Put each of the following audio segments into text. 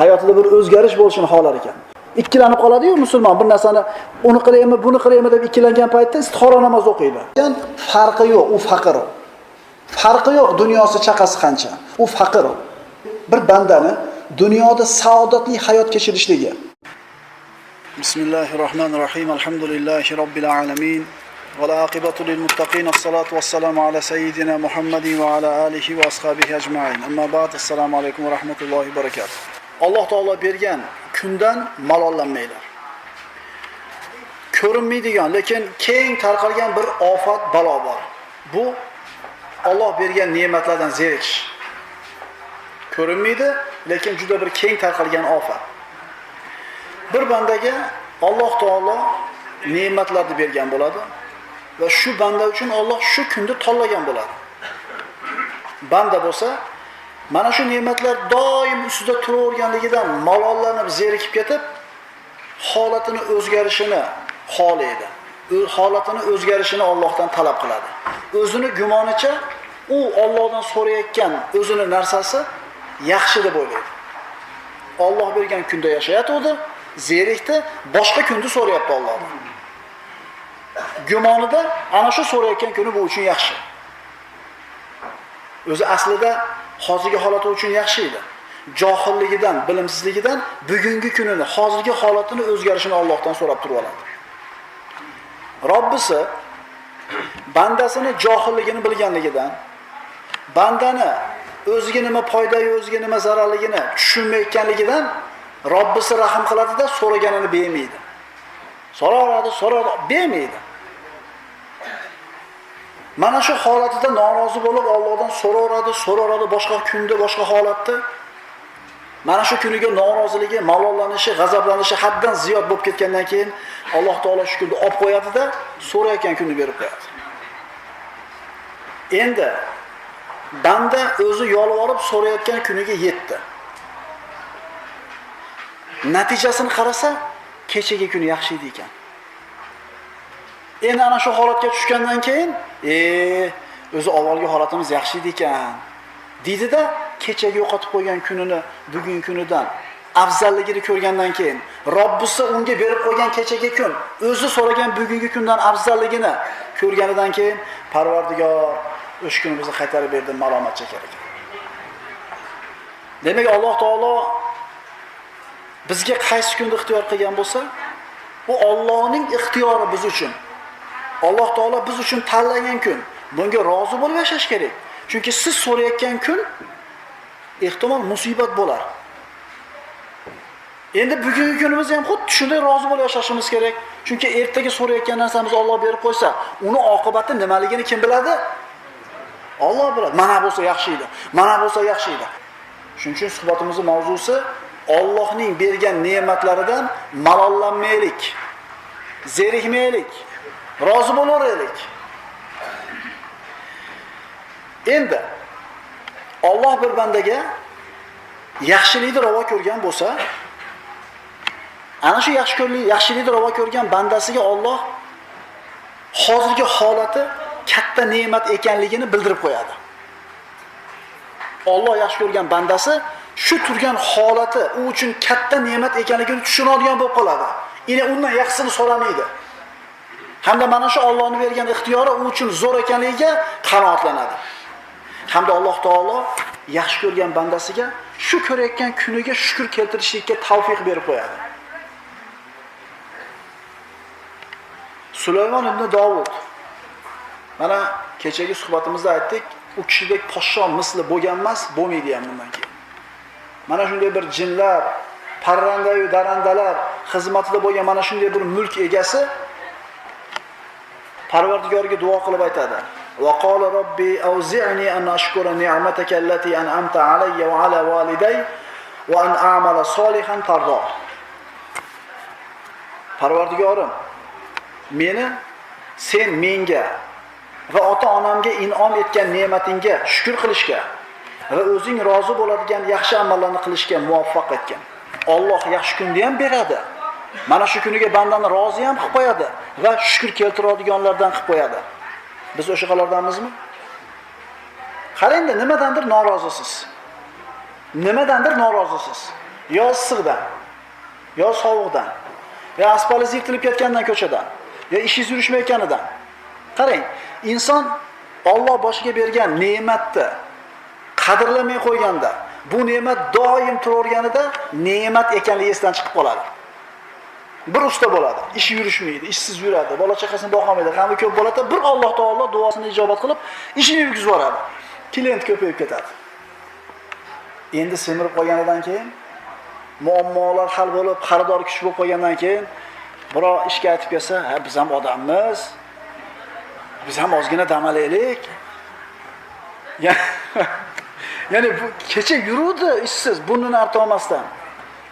hayotida bir o'zgarish bo'lishini xohlar ekan. Ikkilanib qoladi-yu musulmon bir narsani uni qilaymi, buni qilaymi deb ikkilangan paytda istixora namoz o'qiydi. Yani farqi yo'q, u faqir. Farqi yo'q dunyosi chaqasi qancha. U faqir. Bir bandani dunyoda saodatli hayot kechirishligi. Bismillahirrohmanirrohim. Alhamdulillahi robbil alamin. والعاقبة للمتقين الصلاة والسلام على سيدنا محمد وعلى آله وأصحابه أجمعين أما بعد السلام عليكم ورحمة الله وبركاته alloh taolo bergan kundan malollanmanglar ko'rinmaydigan lekin keng tarqalgan bir ofat balo bor. Bu Alloh bergan ne'matlardan zerikish. Ko'rinmaydi lekin juda bir keng tarqalgan ofat. Bir bandaga Alloh taolo ne'matlarni bergan bo'ladi va shu banda uchun Alloh shu kunni tanlagan bo'ladi. Banda bo'lsa, mana shu ne'matlar doim ustida turaverganligidan malollanib, zerikib ketib, holatini o'zgarishini xohlaydi. Holatini o'zgarishini Allohdan talab qiladi. O'zini gumonicha u Allohdan so'rayotgan o'zini narsasi yaxshi deb o'ylaydi. Alloh bergan kunda yashayotgandi zerikdi, boshqa kunni so'rayapti Allohdan. gumonida ana shu so'rayotgan kuni bu uchun yaxshi. O'zi aslida hozirgi holati uchun yaxshi edi. Johilligidan, bilimsizligidan bugungi kunini, hozirgi holatini o'zgarishini Allohdan so'rab turib oladi. Robbisi bandasini johilligini bilganligidan, bandani o'ziga nima foyda, o'ziga nima zararligini tushunmayotganligidan Robbisi rahim qiladida so'raganini bermaydi. so'raradi, so'ra bermaydi. Mana shu holatida norozi bo'lib Allohdan so'raveradi, so'raveradi boshqa kunda, boshqa holatda. Mana shu kuniga noroziligi, malollanishi, g'azablanishi haddan ziyod bo'lib ketgandan keyin Alloh taolo shu kunni olib qo'yadi-da, so'rayotgan kunni berib qo'yadi. Endi banda o'zi yolvorib so'rayotgan kuniga yetdi. Natijasini qarasa, kechagi kun yaxshi edi ekan. Endi ana shu holatga tushgandan keyin, e, o'zi avvalgi holatimiz yaxshi edi ekan. Deydida, kechagi yo'qotib qo'ygan kunini bugungi kunidan afzalligini ko'rgandan keyin Robbisi unga berib qo'ygan kechagi kun, o'zi so'ragan bugungi kundan afzalligini ko'rganidan keyin Parvardigor o'sha kuni bizni qaytarib berdi, malomat chekar ekan. Demak, Alloh taolo bizga qaysi kunni ixtiyor qilgan bo'lsa, u Allohning ixtiyori biz uchun. Alloh taolo biz uchun tanlagan kun. Bunga rozi bo'lib yashash kerak. Chunki siz so'rayotgan kun ehtimol musibat bo'lar. Endi bugungi kunimizda ham xuddi shunday rozi bo'lib yashashimiz kerak. Chunki ertaga so'rayotgan narsamiz Alloh berib qo'ysa, uni oqibati nimaligini kim biladi? Alloh biladi. Mana bo'lsa yaxshi edi. Mana bo'lsa yaxshi edi. Shuning uchun suhbatimizning mavzusi Allohning bergan ne'matlaridan malollanmaylik. Zerikmaylik. Rozi bo'laveraylik. Endi Alloh bir bandaga yaxshilikni ravo ko'rgan bo'lsa, ana shu yaxshi ko'rlik, yaxshilikni ravo ko'rgan bandasiga Alloh hozirgi holati katta ne'mat ekanligini bildirib qo'yadi. Alloh yaxshi ko'rgan bandasi shu turgan holati u uchun katta ne'mat ekanligini tushunadigan bo'lib qoladi. Yine undan yaxshisini so'ramaydi. Hamda mana shu Allohning bergan ixtiyori u uchun zo'r ekanligiga qanoatlanadi. Hamda Alloh taolo yaxshi ko'rgan bandasiga shu ko'rayotgan kuniga shukr keltirishlikka tavfiq berib qo'yadi. Sulaymon ibn Davud mana kechagi suhbatimizda aytdik, u kishidek podsho misli bo'lgan emas, bo'lmaydi ham bundan keyin. Mana shunday bir jinlar, parrandayu darandalar xizmatida bo'lgan mana shunday bir mulk egasi Parvardigorga duo qilib aytadi. Va qala robbi awzi'ni an ashkura ni'mataka allati an'amta alayya va ala waliday va an a'mala solihan tardo. Parvardigorim, meni sen menga va ota-onamga in'om etgan ne'matingga shukr qilishga va o'zing rozi bo'ladigan yaxshi amallarni qilishga muvaffaq etgan. Alloh yaxshi kunni ham beradi. Mana shu kuniga bandani rozi ham qilib qo'yadi va shukr keltiradiganlardan qilib qo'yadi. Biz o'shalardanmizmi? Qarang-da, nimadandir norozisiz. Nimadandir norozisiz. yo issiqdan, yo sovuqdan, yo asfalt yirtilib ketgandan ko'chadan, yo ishingiz yurishmayotganidan. Qarang, inson Alloh boshiga bergan ne'matni qadrlamay qo'yganda, bu ne'mat doim turaverganida ne'mat ekanligi esdan chiqib qoladi. Bir usta bo'ladi, ishi yurishmaydi, ishsiz yuradi, bola chaqasini boqolmaydi, g'ami ko'p bo'ladi, bir Alloh taolo duosini ijobat qilib, ishini yurgizib yuboradi. Klient ko'payib ketadi. Endi semirib qolganidan keyin muammolar hal bo'lib, xaridor kuch bo'lib qolgandan keyin birov ishga aytib kelsa, "Ha, biz ham odammiz. Biz ham ozgina dam olaylik." Ya'ni bu kecha yuruvdi ishsiz, burnini artolmasdan.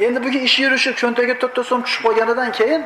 Endi bugun ish yurishi cho'ntagiga 4 ta so'm tushib qolganidan keyin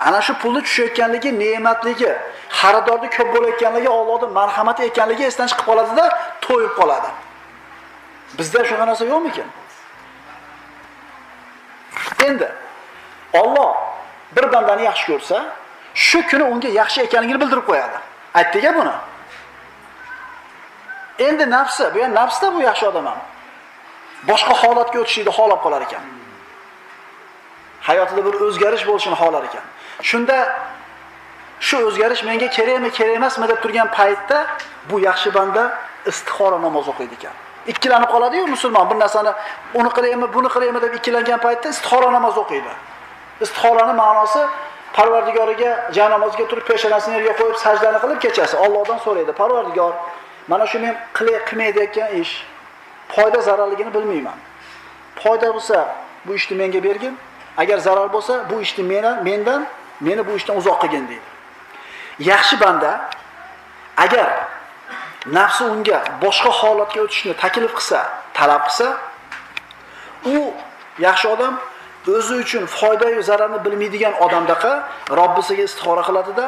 ana shu pulni tushayotganligi, ne'matligi, xaridorni ko'p bo'layotganligi, Allohning marhamati ekanligi esdan chiqib qoladida, to'yib qoladi. Bizda shunaqa narsa yo'qmikin? Endi Alloh bir bandani yaxshi ko'rsa, shu kuni unga yaxshi ekanligini bildirib qo'yadi. Aytdik-a buni. Endi nafsi, bu ham nafsda bu yaxshi odam ham. Boshqa holatga o'tishni xohlab qolar ekan. Hayotida bir o'zgarish bo'lishini xohlar ekan. Shunda shu o'zgarish menga kerakmi, kerak emasmi deb turgan paytda bu yaxshi banda istixora namoz o'qiydi ekan. Ikkilanib qoladi-yu musulmon bir narsani uni qilaymi, buni qilaymi deb ikkilangan paytda istixora namoz o'qiydi. Istixoraning ma'nosi Parvardigoriga janamozga turib peshonasini yerga qo'yib sajdani qilib kechasi Allohdan so'raydi. Parvardigor, mana shu men qilay qilmaydigan ish foyda zararligini bilmayman. Foyda bo'lsa bu ishni menga bergin, agar zarar bo'lsa bu ishni meni mendan meni bu ishdan uzoq qilgin deydi. Yaxshi banda agar nafsi unga boshqa holatga o'tishni taklif qilsa, talab qilsa, u yaxshi odam o'zi uchun foyda va zararni bilmaydigan odamdaqa Robbisiga istixora qiladida,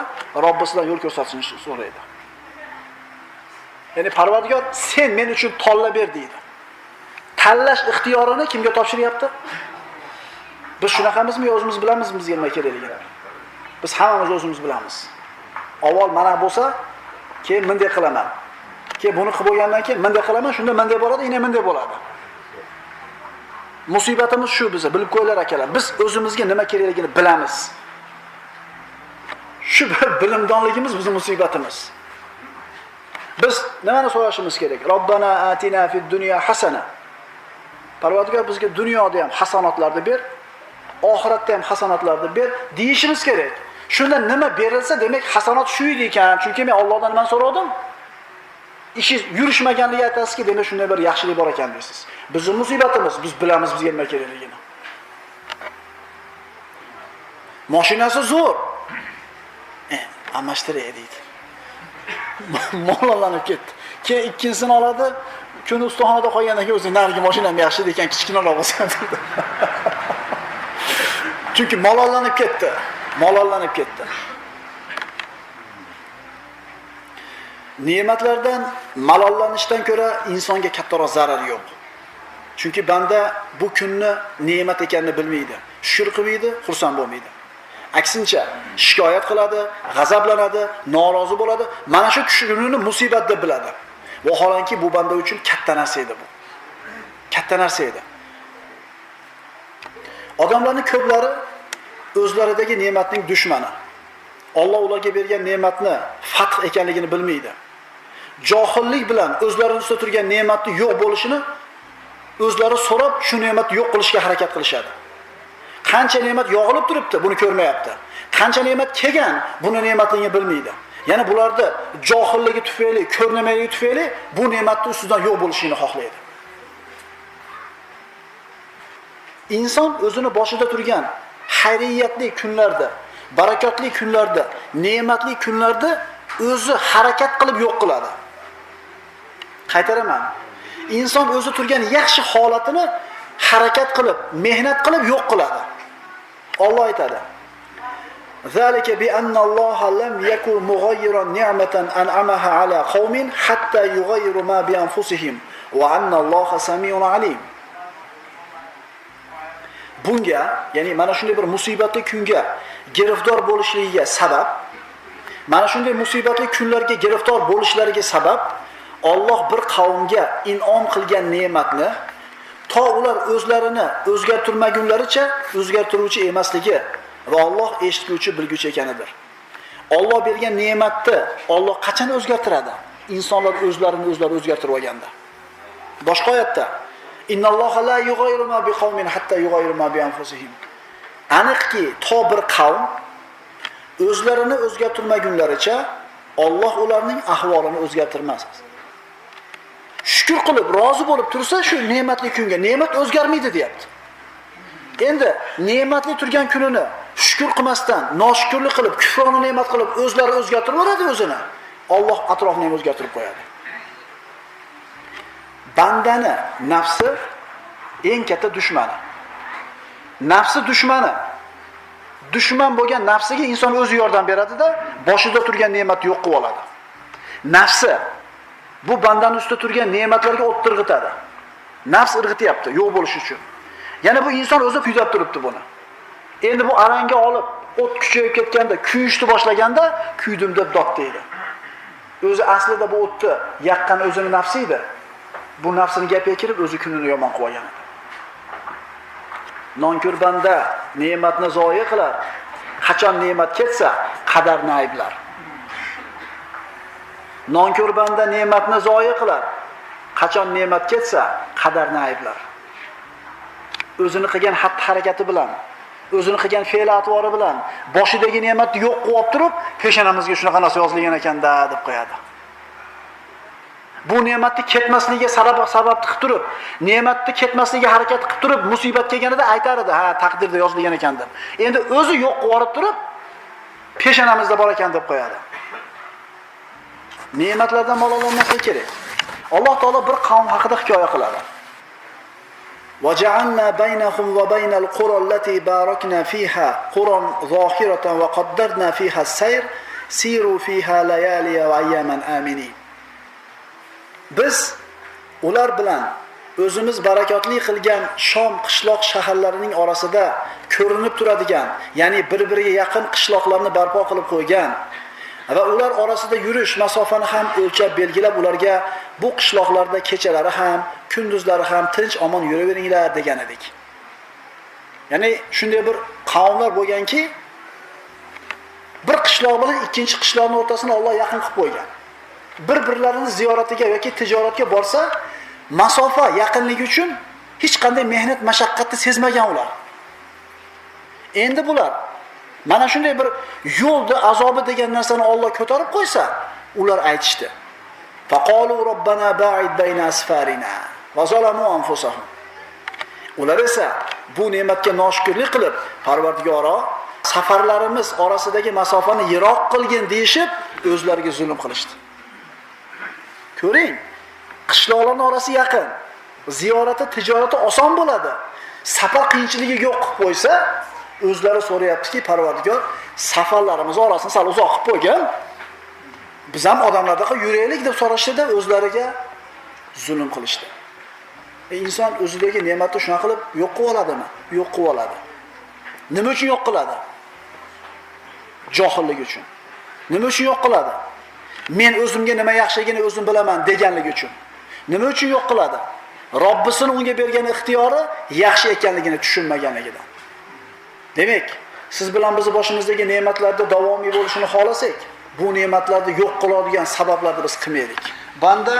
Robbisidan yo'l ko'rsatishni so'raydi. Ya'ni Parvardigor, sen men uchun tanlab ber deydi. Tanlash ixtiyorini kimga topshiryapti? Biz shunaqamizmi, o'zimiz bilamizmi bizga nima kerakligini? Biz hammamiz o'zimiz bilamiz. Avval mana bo'lsa, keyin bunday qilaman. Keyin buni qilib bo'lgandan keyin bunday qilaman, shunda bunday bo'ladi, yana bunday bo'ladi. Musibatimiz shu bizni, bilib qo'yinglar akalar. Biz o'zimizga nima kerakligini bilamiz. Shu bilimdonligimiz bizning musibatimiz. Biz nimani so'rashimiz kerak? Robbana atina fid dunya hasana. Parvardigor bizga dunyoda ham hasanotlarni ber, oxiratda ham hasanotlarni ber deyishimiz kerak. Shunda nima berilsa, demak hasanot shu edi ekan. Chunki men Allohdan nima so'radim? Ishi yurishmaganligi aytasizki, demak shunday bir yaxshilik bor ekan deysiz. Bizning musibatimiz, biz bilamiz bizga nima kerakligini. Mashinasi zo'r. Eh, almashtiray deydi. Mollanib ketdi. Keyin ikkinchisini oladi, kuni ustaxonada qolgandan keyin o'zi narigi mashinam yaxshi ekan, kichkinaroq bo'lsa dedi. Chunki malollanib ketdi. Malollanib ketdi. Ne'matlardan malollanishdan ko'ra insonga kattaroq zarar yo'q. Chunki banda bu kunni ne'mat ekanini bilmaydi. shukur qilmaydi, xursand bo'lmaydi. Aksincha, shikoyat qiladi, g'azablanadi, norozi bo'ladi. Mana shu kunini musibat deb biladi. Vaholanki bu banda uchun katta narsa edi bu. Katta narsa edi. Odamlarning ko'plari o'zlaridagi ne'matning dushmani. Alloh ularga bergan ne'matni fath ekanligini bilmaydi. Johillik bilan o'zlarini ustida turgan ne'matni yo'q bo'lishini o'zlari so'rab, shu ne'matni yo'q qilishga harakat qilishadi. Qancha ne'mat yog'ilib turibdi, buni ko'rmayapti. Qancha ne'mat kelgan, buni ne'matligini bilmaydi. Ya'ni bularda johilligi tufayli, ko'rnamaligi tufayli bu ne'matni ustidan yo'q bo'lishini xohlaydi. Inson o'zini boshida turgan xayriyatli kunlarda, barakotli kunlarda, ne'matli kunlarda o'zi harakat qilib yo'q qiladi. Qaytaraman. Inson o'zi turgan yaxshi holatini harakat qilib, mehnat qilib yo'q qiladi. Alloh aytadi: ذلك بأن الله لم يكن مغيرا نعمة أنعمها على قوم حتى يغيروا ما بأنفسهم وأن الله سميع عليم bunga ya'ni mana shunday bir musibatli kunga girifdor bo'lishligiga sabab mana shunday musibatli kunlarga girifdor bo'lishlariga sabab Alloh bir qavmga in'om qilgan ne'matni to ular o'zlarini o'zgartirmagunlaricha o'zgartiruvchi emasligi va Alloh eshitguvchi, bilguvchi ekanidir. Alloh bergan ne'matni Alloh qachon o'zgartiradi? Insonlar o'zlarini o'zlari o'zgartirib olganda. Boshqa oyatda Innalloha la yughayyiru ma biqawmin hatta yughayyiru ma bi anfusihim. Aniqki, to bir qavm o'zlarini o'zgartirmagunlaricha Alloh ularning ahvolini o'zgartirmas. Shukr qilib, rozi bo'lib tursa, shu ne'matli kunga ne'mat o'zgarmaydi, deyapti. Endi ne'matli turgan kunini shukr qilmasdan, noshukrlik qilib, kufrona ne'mat qilib o'zlari o'zgartirib yuboradi o'zini. Alloh atrofini ham o'zgartirib qo'yadi. Bandani nafsi eng katta dushmani. Nafsi dushmani. Dushman bo'lgan nafsiga inson o'zi yordam beradida, boshida turgan ne'matni yo'q qilib oladi. Nafsi bu bandani ustida turgan ne'matlarga o'ttirg'itadi. Nafs irg'ityapti yo'q bo'lish uchun. Yana bu inson o'zi kuylab turibdi buni. Endi bu aranga olib, o't kuchayib ketganda, kuyishni boshlaganda kuydim deb dod deydi. O'zi aslida bu o'tni yaqqan o'zini nafsi edi. Bu nafsini gapiga kirib o'zi kunini yomon qilib olgan edi. Nonkur banda ne'matni zoya qilar. Qachon ne'mat ketsa, qadarni ayblar. Nonkur banda ne'matni zoya qilar. Qachon ne'mat ketsa, qadarni ayblar. O'zini qilgan xatti-harakati bilan, o'zini qilgan fe'l-atvori bilan boshidagi ne'matni yo'q qilib turib, peshonamizga shunaqa narsa yozilgan ekanda deb qo'yadi. Bu ne'matni ketmasligiga sabab sabab qilib turib, ne'matni ketmasligiga harakat qilib turib, musibat kelganida aytar edi, ha, taqdirda yozilgan ekan deb. Endi o'zi yo'q qilib turib, peshonamizda bor ekan deb qo'yadi. Ne'matlardan malollanmaslik kerak. Alloh taolo bir qavm haqida hikoya qiladi. وجعلنا بينهم وبين القرى التي باركنا فيها قرى ظاهرة وقدرنا فيها السير سيروا فيها ليالي وأياما آمنين biz ular bilan o'zimiz barakotli qilgan Shom qishloq shaharlarining orasida ko'rinib turadigan, ya'ni bir-biriga yaqin qishloqlarni barpo qilib qo'ygan va ular orasida yurish masofani ham o'lchab belgilab ularga bu qishloqlarda kechalari ham, kunduzlari ham tinch omon yuraveringlar degan edik. Ya'ni shunday bir qavmlar bo'lganki, bir qishloq bilan ikkinchi qishloqning o'rtasini Alloh yaqin qilib qo'ygan. Bir-birlarini ziyoratiga yoki tijoratga borsa, masofa yaqinligi uchun hech qanday mehnat mashaqqatni sezmagan ular. Endi bular mana shunday bir yo'lda azobi degan narsani Alloh ko'tarib qo'ysa, ular aytishdi. Faqalu robbana ba'id bayna asfarina va zalamu anfusahum. Ular esa bu ne'matga noshukrlik qilib, Parvardigoro safarlarimiz orasidagi masofani yiroq qilgin deyishib, o'zlariga zulm qilishdi. Ko'ring, qishloqlarning orasi yaqin. Ziyorati, tijorati oson bo'ladi. Safar qiyinchiligi yo'q qilib qo'ysa, o'zlari so'rayaptiki, Parvardigor, safarlarimiz orasini sal uzoq qilib qo'ygan. Biz ham odamlardaqa yuraylik deb so'rashdida o'zlariga zulm qilishdi. E inson o'zidagi ne'matni shuna qilib yo'q qilib oladimi? Yo'q qilib oladi. Nima uchun yo'q qiladi? Johillik uchun. Nima uchun yo'q qiladi? Men o'zimga nima yaxshiligini o'zim bilaman deganligi uchun. Nima uchun yo'q qiladi? Robbisini unga bergan ixtiyori yaxshi ekanligini tushunmaganligidan. Demak, siz bilan bizni boshimizdagi ne'matlarda davomiy bo'lishini xohlasak, bu ne'matlarni yo'q qiladigan sabablarni biz qilmaylik. Banda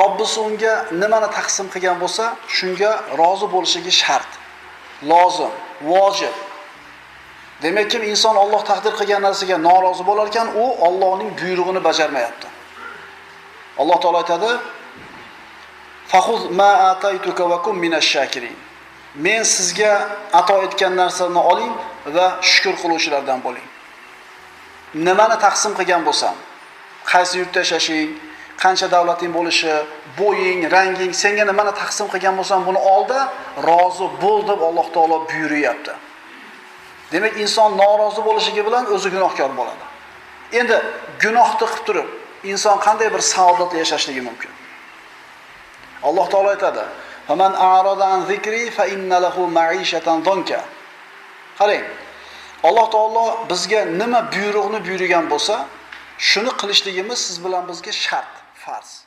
Robbisi unga nimani taqsim qilgan bo'lsa, shunga rozi bo'lishligi shart. Lozim, vojib. Demak, kim inson Alloh taqdir qilgan narsaga norozi bo'lar ekan, u Allohning buyrug'ini bajarmayapti. Alloh taolo aytadi: "Fahuz ma ataytuka wa kun minash shakirin." Men sizga ato etgan narsani oling va shukr qiluvchilardan bo'ling. Nimani taqsim qilgan bo'lsam, qaysi yurtda yashashing, qancha davlating bo'lishi, bo'ying, ranging, senga nimani taqsim qilgan bo'lsam, buni olda, rozi bo'l deb Alloh taolo buyuryapti. Demak, inson norozi bo'lishligi bilan o'zi gunohkor bo'ladi. Endi gunohni qilib turib, inson qanday bir saodatli yashashligi mumkin? Alloh taolo aytadi: "Faman a'rada an zikri fa inna lahu ma'ishatan donka." Qarang, Alloh taolo bizga nima buyruqni buyurgan bo'lsa, shuni qilishligimiz siz bilan bizga shart, farz.